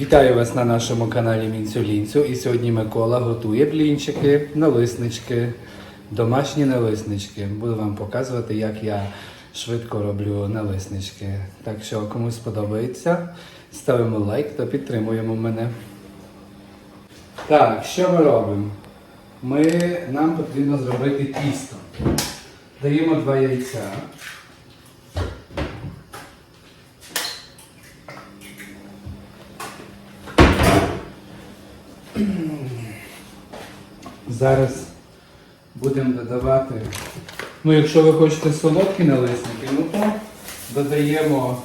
Вітаю вас на нашому каналі Мінцю-Лінцю. І сьогодні Микола готує блінчики, налиснички, домашні налиснички. Буду вам показувати, як я швидко роблю налиснички. Так що, кому сподобається, ставимо лайк та підтримуємо мене. Так, що ми робимо? Ми, нам потрібно зробити тісто. Даємо два яйця. Зараз будемо додавати. Ну, якщо ви хочете солодкі налисники, ну то додаємо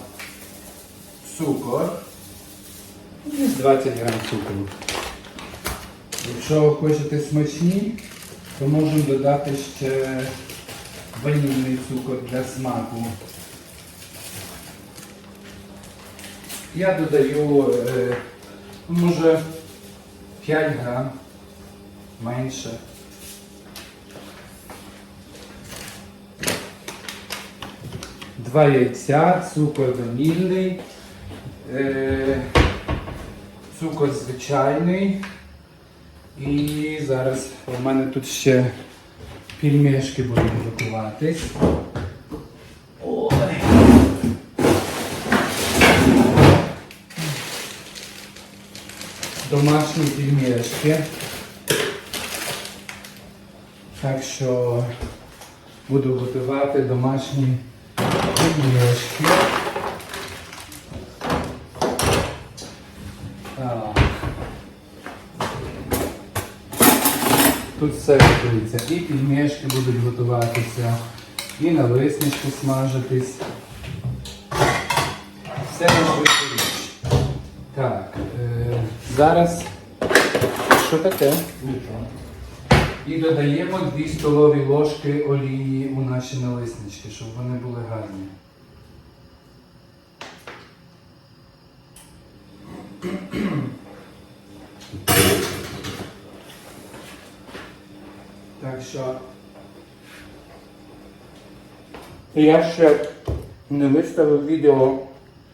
цукор. Десь 20 грам цукру. Якщо ви хочете смачні, то можемо додати ще ванільний цукор для смаку. Я додаю, е, може, 5 грам менше. Два яйця, цукор ванільний, е, цукор звичайний. І зараз у мене тут ще пільмешки будуть готуватись. Ой. Домашні пельмешки. Так що буду готувати домашні пельмешки. Тут все готується. І пельмешки будуть готуватися, і на налиснички смажитись. Все річ. Так, е, зараз що таке? І додаємо 2 столові ложки олії у наші налиснички, щоб вони були гарні. Так що я ще не виставив відео,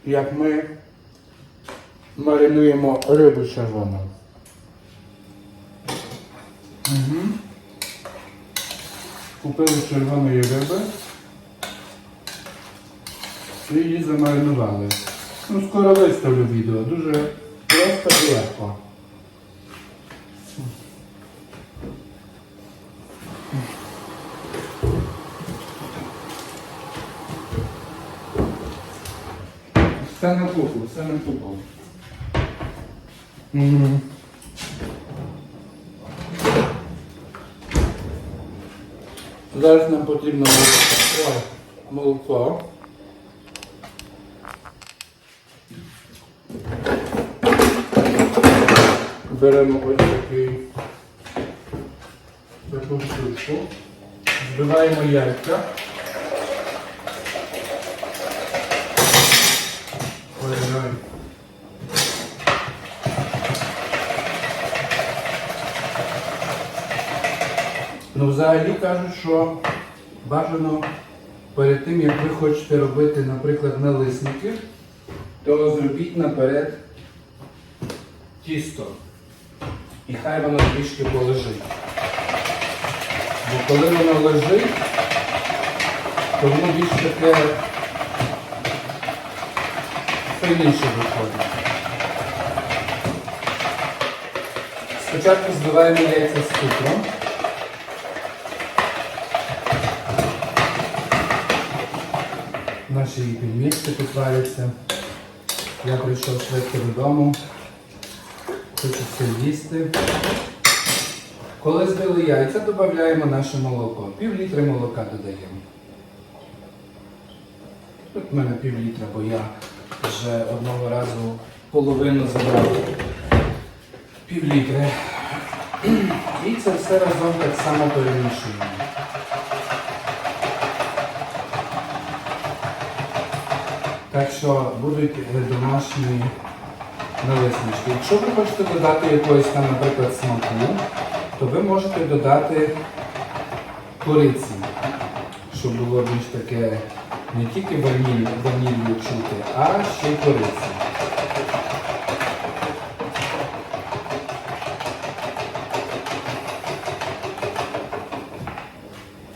як ми маринуємо рибу червону. Угу. Купили червоної риби і її замаринували. Ну, скоро виставлю відео. Дуже просто і легко. Все на купу, все на Зараз нам потрібно молоко. Беремо ось такий таку штучку. Збиваємо яйця. Ой-ой. Ну, взагалі кажуть, що бажано перед тим, як ви хочете робити, наприклад, налисники, то зробіть наперед тісто. І хай воно трішки полежить. Бо коли воно лежить, то воно більш таке сильніше виходить. Спочатку збиваємо яйця з цукром. Тут варяться. Я прийшов швидко додому. Хочу все їсти. Коли збили яйця, додаємо наше молоко. Пів літри молока додаємо. Тут в мене пів літра, бо я вже одного разу половину забрав. Пів літри. І це все разом так само перемішуємо. Так що будуть домашні налиснички. Якщо ви хочете додати якоїсь там, наприклад, смаку, то ви можете додати кориці, щоб було більш таке не тільки ваніль, ванілью чути, а ще й кориці.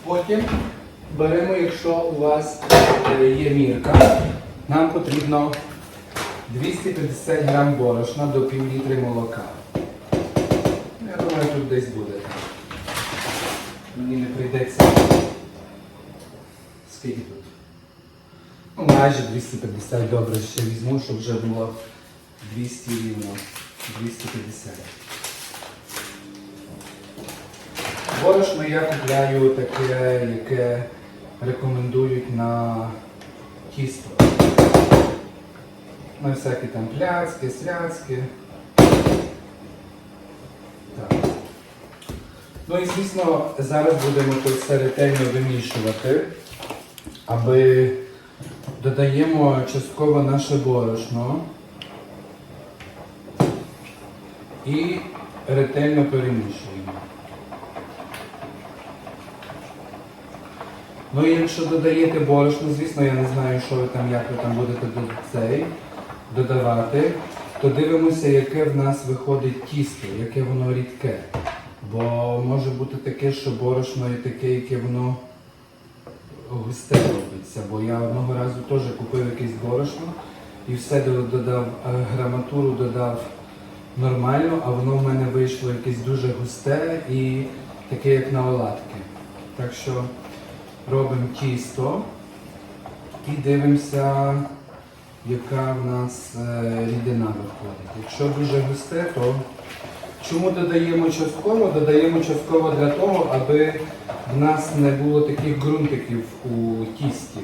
Потім беремо, якщо у вас е, є мірка нам потрібно 250 грам борошна до пів літри молока. Я думаю, тут десь буде. Мені не прийдеться. Скільки тут? Ну, майже 250 добре ще візьму, щоб вже було 200 рівно. 250. Борошно я купляю таке, яке рекомендують на тісто. На всякі там пляцки, сляцки. Так. Ну і звісно, зараз будемо це все ретельно вимішувати, аби додаємо частково наше борошно і ретельно перемішуємо. Ну і якщо додаєте борошно, звісно, я не знаю, що ви там, як ви там будете до цей додавати, то дивимося, яке в нас виходить тісто, яке воно рідке. Бо може бути таке, що борошно є таке, яке воно густе робиться. Бо я одного разу теж купив якесь борошно і все додав, е, граматуру додав нормально, а воно в мене вийшло якесь дуже густе і таке, як на оладки. Так що робимо тісто і дивимося, яка в нас е, рідина виходить. Якщо дуже густе, то чому додаємо частково? Додаємо частково для того, аби в нас не було таких ґрунтиків у тісті.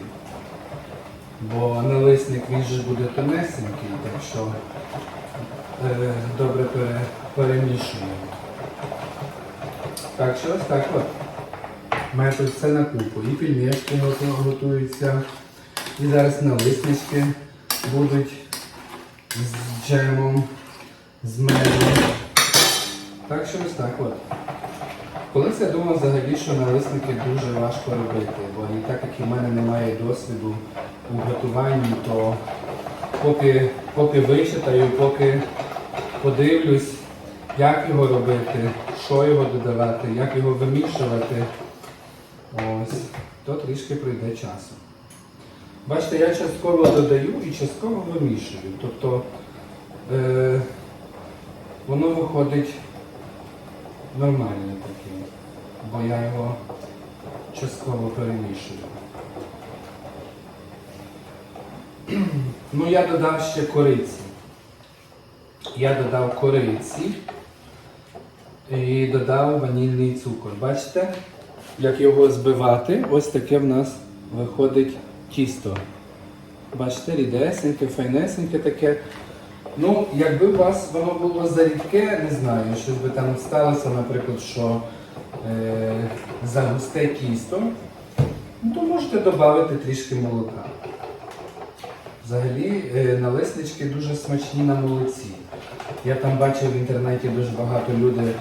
Бо налисник він же буде тонесенький, так що е, добре пере, перемішуємо. Так що ось так от. У тут все на купу. І пельмешки готуються, і зараз налиснички будуть з джемом, з медом. Так що ось так от. Колись я думав взагалі, що налисники дуже важко робити, бо і так як і в мене немає досвіду у готуванні, то поки, поки вичитаю, поки подивлюсь, як його робити, що його додавати, як його вимішувати, ось, то трішки пройде часу. Бачите, я частково додаю і частково вимішую. Тобто е, воно виходить нормальне таке, бо я його частково перемішую. Ну, я додав ще кориці. Я додав кориці і додав ванільний цукор. Бачите, як його збивати, ось таке в нас виходить тісто. Бачите, рідесеньке, файнесеньке таке. Ну, якби у вас воно було зарідке, не знаю, щось би там сталося, наприклад, що е, за густе тісто, ну, то можете додати трішки молока. Взагалі, е, налиснички дуже смачні на молоці. Я там бачив в інтернеті дуже багато людей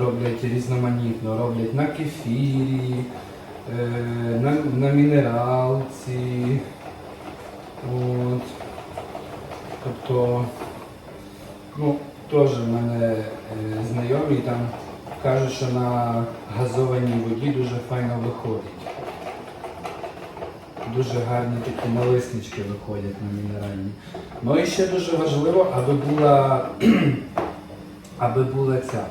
роблять різноманітно, роблять на кефірі, на, на мінералці. От. Тобто, ну, теж в мене е, знайомі там кажуть, що на газованій воді дуже файно виходить. Дуже гарні такі налиснички виходять на мінеральні. Ну і ще дуже важливо, аби була, аби була ця.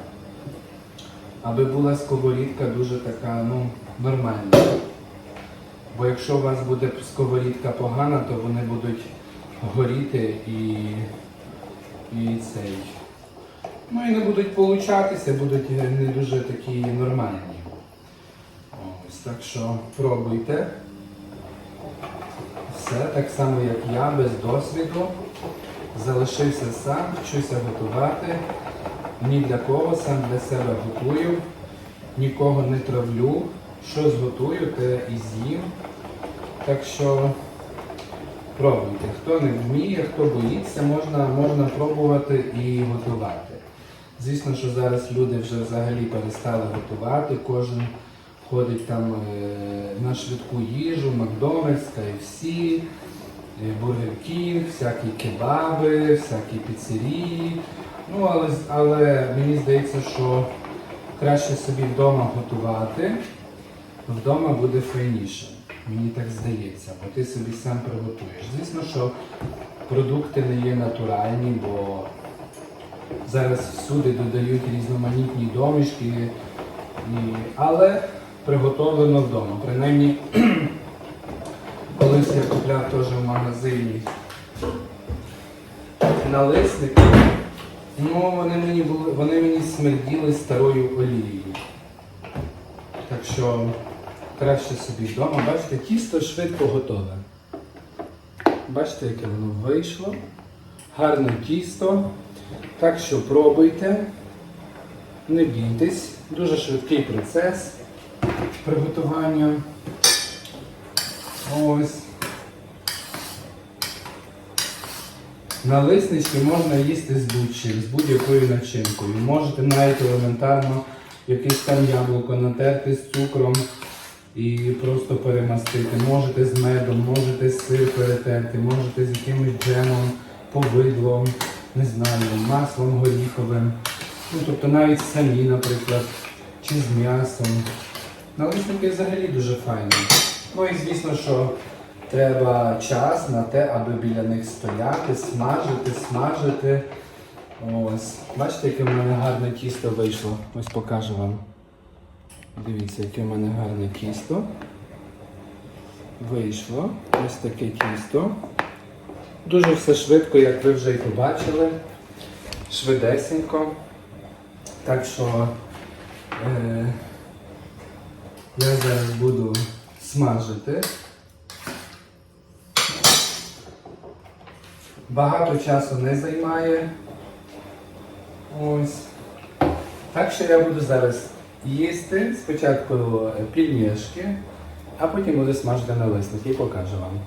Аби була сковорідка дуже така, ну, нормальна. Бо якщо у вас буде сковорідка погана, то вони будуть горіти і, і цей. Ну і не будуть получатися, будуть не дуже такі нормальні. Ось так що пробуйте. Все так само, як я, без досвіду. Залишився сам, вчуся готувати. Ні для кого, сам для себе готую, нікого не травлю. Що зготую, те і з'їм. Так що пробуйте. Хто не вміє, хто боїться, можна, можна пробувати і готувати. Звісно, що зараз люди вже взагалі перестали готувати. Кожен ходить там е, на швидку їжу, Макдональдс, KFC, е, Бургер Кінг, всякі кебаби, всякі піцерії. Ну, але, але мені здається, що краще собі вдома готувати вдома буде файніше. Мені так здається, бо ти собі сам приготуєш. Звісно, що продукти не є натуральні, бо зараз всюди додають різноманітні домішки, і... але приготовлено вдома. Принаймні, колись я купляв теж в магазині налисники, ну вони мені були, вони мені смерділи старою олією. Так що краще собі вдома. Бачите, тісто швидко готове. Бачите, яке воно вийшло. Гарне тісто. Так що пробуйте, не бійтесь. Дуже швидкий процес приготування. Ось. На Налиснички можна їсти з будь-чим, з будь-якою начинкою. Можете навіть елементарно якесь там яблуко натерти з цукром і просто перемастити. Можете з медом, можете з сир перетерти, можете з якимось джемом, повидлом, не знаю, маслом горіховим. Ну, тобто навіть самі, наприклад, чи з м'ясом. Налисники взагалі дуже файні. Ну і звісно, що треба час на те, аби біля них стояти, смажити, смажити. Ось. Бачите, яке в мене гарне тісто вийшло. Ось покажу вам. Дивіться, яке в мене гарне тісто. Вийшло. Ось таке тісто. Дуже все швидко, як ви вже і побачили. Швидесенько. Так що е, я зараз буду смажити. Багато часу не займає. Ось. Так що я буду зараз їсти спочатку е, пельмешки, а потім буде смажити налисники і покажу вам.